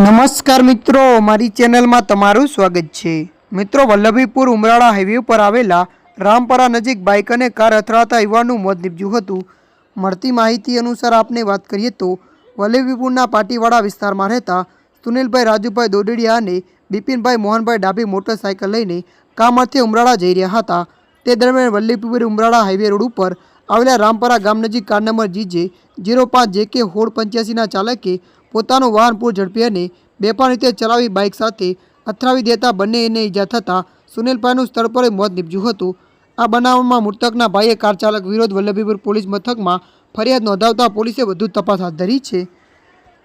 નમસ્કાર મિત્રો, મારી ચેનલમાં તમારું સ્વાગત છે. મિત્રો, વલ્લભીપુર ઉમરાળા હાઈવે પર આવેલા રામપરા નજીક બાઇક અને કાર અથડાતા યુવાનનું મોત નીપજ્યું હતું. મળતી માહિતી અનુસાર આપને વાત કરીએ તો, વલ્લભીપુરના પાટીવાડા વિસ્તારમાં રહેતા સુનિલભાઈ રાજુભાઈ દોડડિયા અને બિપિનભાઈ મોહનભાઈ ડાભી મોટરસાયકલ લઈને કામ અર્થે ઉમરાળા જઈ રહ્યા હતા. તે દરમિયાન વલ્લભીપુર ઉમરાળા હાઈવે રોડ ઉપર આવેલા રામપરા ગામ નજીક કાર નંબર જીજે જીરો પાંચ જે કે હોળ પંચ્યાસીના ચાલકે પોતાનું વાહન પૂર ઝડપી અને બેફામ રીતે ચલાવી બાઇક સાથે અથડાવી દેતા બંનેને ઈજા થતાં સુનિલભાઈનું સ્થળ પર મોત નીપજ્યું હતું. આ બનાવમાં મૃતકના ભાઈએ કાર ચાલક વિરોધ વલ્લભીપુર પોલીસ મથકમાં ફરિયાદ નોંધાવતા પોલીસે વધુ તપાસ હાથ ધરી છે.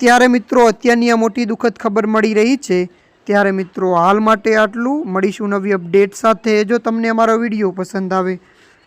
ત્યારે મિત્રો, અત્યારની આ મોટી દુઃખદ ખબર મળી રહી છે. ત્યારે મિત્રો, હાલ માટે આટલું. મળીશું નવી અપડેટ સાથે. જો તમને અમારો વીડિયો પસંદ આવે